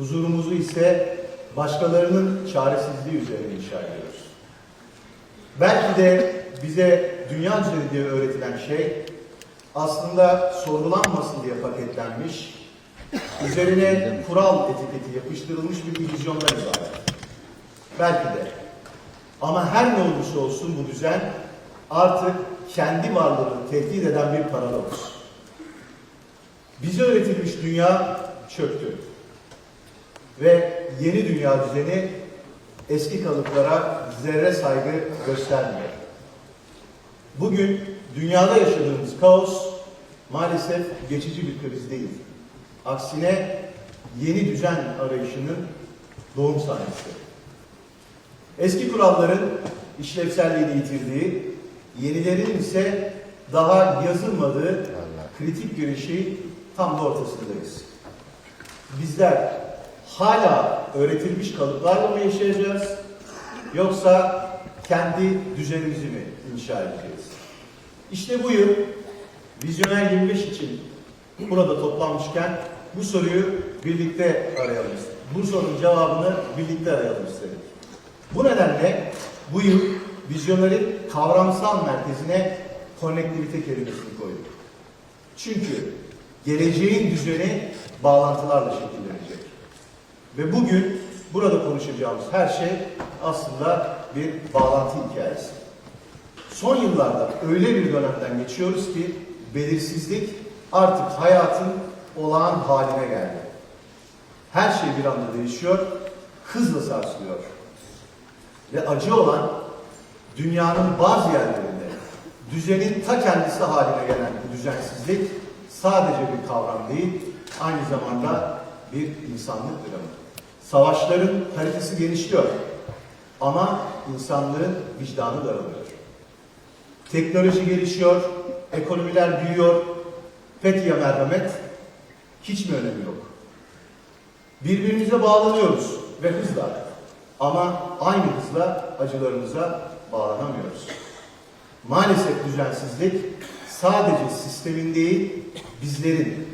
Huzurumuzu ise başkalarının çaresizliği üzerine inşa ediyoruz. Belki de bize dünya düzeni diye öğretilen şey aslında sorgulanmasın diye paketlenmiş, üzerine kural etiketi yapıştırılmış bir illüzyondan ibaret. Belki de. Ama her ne olursa olsun bu düzen artık kendi varlığını tehdit eden bir paradoks. Bize öğretilmiş dünya çöktü. Ve yeni dünya düzeni eski kalıplara zerre saygı göstermiyor. Bugün dünyada yaşadığımız kaos maalesef geçici bir kriz değil. Aksine yeni düzen arayışının doğum sahnesi. Eski kuralların işlevselliğini yitirdiği, yenilerin ise daha yazılmadığı kritik girişi tam da ortasındayız. Bizler hala öğretilmiş kalıplarla mı yaşayacağız yoksa kendi düzenimizi mi inşa edeceğiz? İşte bu yıl Vizyoner 25 için burada toplanmışken bu soruyu birlikte arayalım istedik. Bu sorunun cevabını birlikte arayalım istedik. Bu nedenle bu yıl Vizyoner'in kavramsal merkezine konnektivite kelimesini koyduk. Çünkü geleceğin düzeni bağlantılarla şekillenecek. Ve bugün burada konuşacağımız her şey aslında bir bağlantı hikayesi. Son yıllarda öyle bir dönemden geçiyoruz ki belirsizlik artık hayatın olağan haline geldi. Her şey bir anda değişiyor, hızla sarsılıyor. Ve acı olan dünyanın bazı yerlerinde düzenin ta kendisi haline gelen bu düzensizlik sadece bir kavram değil, aynı zamanda bir insanlık dramı. Savaşların haritası genişliyor ama insanlığın vicdanı daralıyor. Teknoloji gelişiyor, ekonomiler büyüyor. Ya merhamet? Hiç mi önemi yok? Birbirimize bağlanıyoruz ve hızla. Ama aynı hızla acılarımıza bağlanamıyoruz. Maalesef düzensizlik sadece sistemin değil, bizlerin,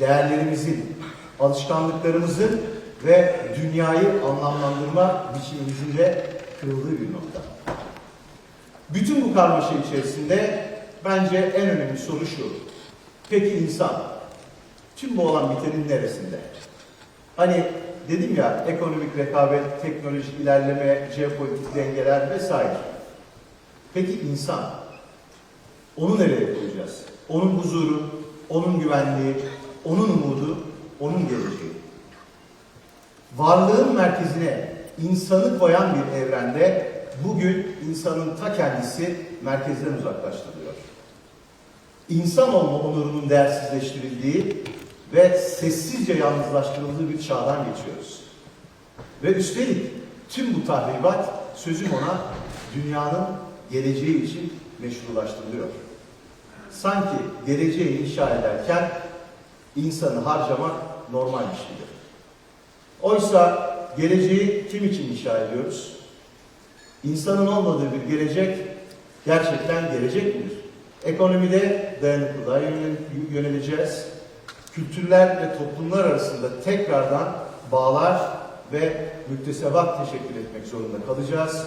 değerlerimizin, alışkanlıklarımızın ve dünyayı anlamlandırma biçimimizin de kırıldığı bir nokta. Bütün bu karmaşa içerisinde bence en önemli soru şu. Peki insan tüm bu olan bitenin neresinde? Hani dedim ya ekonomik rekabet, teknolojik ilerleme, jeopolitik dengeler vesaire. Peki insan onu nereye koyacağız? Onun huzuru, onun güvenliği, onun umudu, onun geleceği. Varlığın merkezine insanı koyan bir evrende bugün insanın ta kendisi merkezden uzaklaştırılıyor. İnsan olma onurunun değersizleştirildiği ve sessizce yalnızlaştırıldığı bir çağdan geçiyoruz. Ve üstelik tüm bu tahribat sözüm ona dünyanın geleceği için meşrulaştırılıyor. Sanki geleceği inşa ederken insanı harcamak normalmiş gibi. Oysa geleceği kim için inşa ediyoruz? İnsanın olmadığı bir gelecek gerçekten gelecek midir? Ekonomide dayanıklılığa yöneleceğiz. Kültürler ve toplumlar arasında tekrardan bağlar ve müktesebat teşekkür etmek zorunda kalacağız.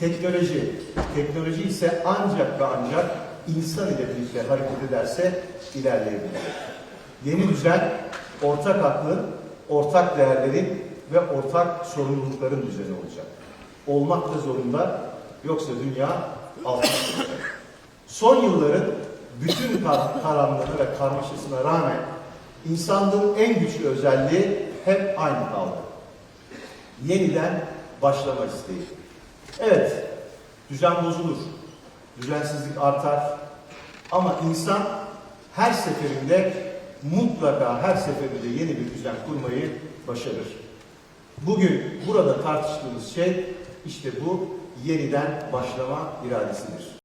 Teknoloji, teknoloji ise ancak ve ancak insan ile birlikte hareket ederse ilerleyebilir. Yeni düzen, ortak aklın, ortak değerlerin ve ortak sorumlulukların düzeni olacak. Olmak da zorunda, yoksa dünya altına olacak. Son yılların bütün kar karanlığına ve karmaşasına rağmen insanlığın en güçlü özelliği hep aynı kaldı. Yeniden başlama isteği. Evet, düzen bozulur, düzensizlik artar ama insan her seferinde mutlaka her seferinde yeni bir düzen kurmayı başarır. Bugün burada tartıştığımız şey işte bu yeniden başlama iradesidir.